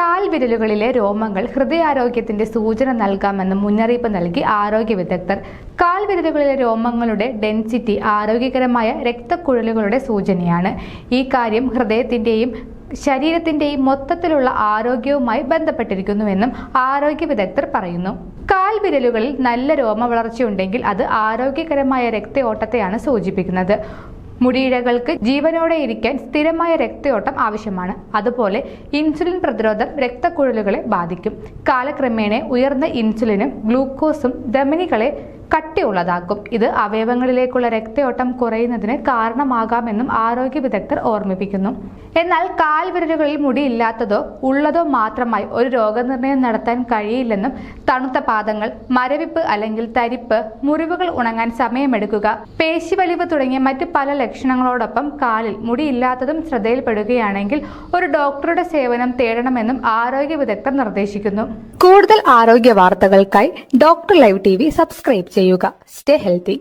കാൽവിരലുകളിലെ രോമങ്ങൾ ഹൃദയാരോഗ്യത്തിന്റെ സൂചന നൽകാമെന്ന് മുന്നറിയിപ്പ് നൽകി ആരോഗ്യ വിദഗ്ധർ. കാൽവിരലുകളിലെ രോമങ്ങളുടെ ഡെൻസിറ്റി ആരോഗ്യകരമായ രക്തക്കുഴലുകളുടെ സൂചനയാണ്. ഈ കാര്യം ഹൃദയത്തിന്റെയും ശരീരത്തിന്റെയും മൊത്തത്തിലുള്ള ആരോഗ്യവുമായി ബന്ധപ്പെട്ടിരിക്കുന്നുവെന്നും ആരോഗ്യ വിദഗ്ധർ പറയുന്നു. കാൽവിരലുകളിൽ നല്ല രോമ വളർച്ചയുണ്ടെങ്കിൽ അത് ആരോഗ്യകരമായ രക്തയോട്ടത്തെയാണ് സൂചിപ്പിക്കുന്നത്. മുടിയിഴകൾക്ക് ജീവനോടെ ഇരിക്കാൻ സ്ഥിരമായ രക്തയോട്ടം ആവശ്യമാണ്. അതുപോലെ ഇൻസുലിൻ പ്രതിരോധം രക്തക്കുഴലുകളെ ബാധിക്കും. കാലക്രമേണ ഉയർന്ന ഇൻസുലിനും ഗ്ലൂക്കോസും ധമനികളെ കട്ടിയുള്ളതാക്കും. ഇത് അവയവങ്ങളിലേക്കുള്ള രക്തയോട്ടം കുറയുന്നതിന് കാരണമാകാമെന്നും ആരോഗ്യ വിദഗ്ധർ ഓർമ്മിപ്പിക്കുന്നു. എന്നാൽ കാൽവിരലുകളിൽ മുടിയില്ലാത്തതോ ഉള്ളതോ മാത്രമായി ഒരു രോഗനിർണയം നടത്താൻ കഴിയില്ലെന്നും തണുത്ത പാദങ്ങൾ മരവിപ്പ് അല്ലെങ്കിൽ തരിപ്പ് മുറിവുകൾ ഉണങ്ങാൻ സമയമെടുക്കുക പേശിവലിവ് തുടങ്ങിയ മറ്റ് പല ലക്ഷണങ്ങളോടൊപ്പം കാലിൽ മുടിയില്ലാത്തതും ശ്രദ്ധയിൽപ്പെടുകയാണെങ്കിൽ ഒരു ഡോക്ടറുടെ സേവനം തേടണമെന്നും ആരോഗ്യ വിദഗ്ധർ നിർദ്ദേശിക്കുന്നു. കൂടുതൽ ആരോഗ്യ വാർത്തകൾക്കായി ഡോക്ടർ ലൈവ് ടി സബ്സ്ക്രൈബ് ചെയ്യുക സ്റ്റേ ഹെൽത്തി